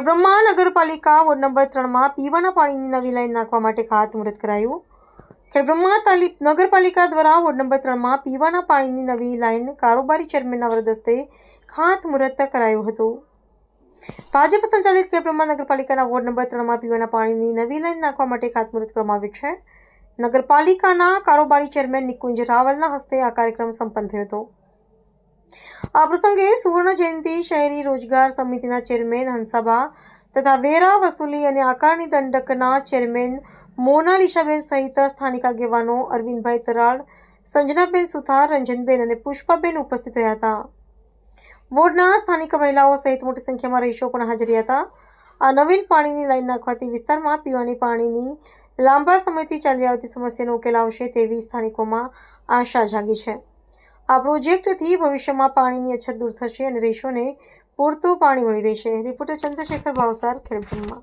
ખેડબ્રહ્મા નગરપાલિકા ward number ત્રણમાં પીવાના પાણીની નવી લાઈન નાખવા માટે ખાતમુહૂર્ત કરાયું. ખેડબ્રહ્મા તાલી નગરપાલિકા દ્વારા વોર્ડ નંબર ત્રણમાં પીવાના પાણીની નવી લાઈન કારોબારી ચેરમેનના વરદસ્તે ખાતમુહૂર્ત કરાયું હતું. ભાજપ સંચાલિત ખેડબ્રહ્મા નગરપાલિકાના વોર્ડ નંબર ત્રણમાં પીવાના પાણીની નવી લાઈન નાખવા માટે ખાતમુહૂર્ત કરવામાં આવ્યું છે. નગરપાલિકાના કારોબારી ચેરમેન નિકુંજ રાવલના હસ્તે આ કાર્યક્રમ સંપન્ન થયો હતો. આ પ્રસંગે સુવર્ણ જયંતિ, શહેરી રોજગાર સમિતિના ચેરમેન હંસાબા તથા વેરા, વસુલી અને આકારણી દંડકના ચેરમેન મોનાલિશાબેન સહિત સ્થાનિક આગેવાનો અરવિંદભાઈ તરાડ સંજનાબેન સુથાર, રંજનબેન અને પુષ્પાબેન ઉપસ્થિત રહ્યા હતા. વોર્ડના સ્થાનિક મહિલાઓ સહિત મોટી સંખ્યામાં રહીશો પણ હાજર હતા. આ નવીન પાણીની લાઈન નાખવાથી વિસ્તારમાં પીવાની પાણીની લાંબા સમયથી ચાલી આવતી સમસ્યાનો ઉકેલ આવશે તેવી સ્થાનિકોમાં આશા જાગી છે. આ પ્રોજેક્ટથી ભવિષ્યમાં પાણીની અછત દૂર થશે અને રેશોને પૂરતું પાણી મળી રહેશે. રિપોર્ટર ચંદ્રશેખર ભાવસાર ખેડબ્રહ્મા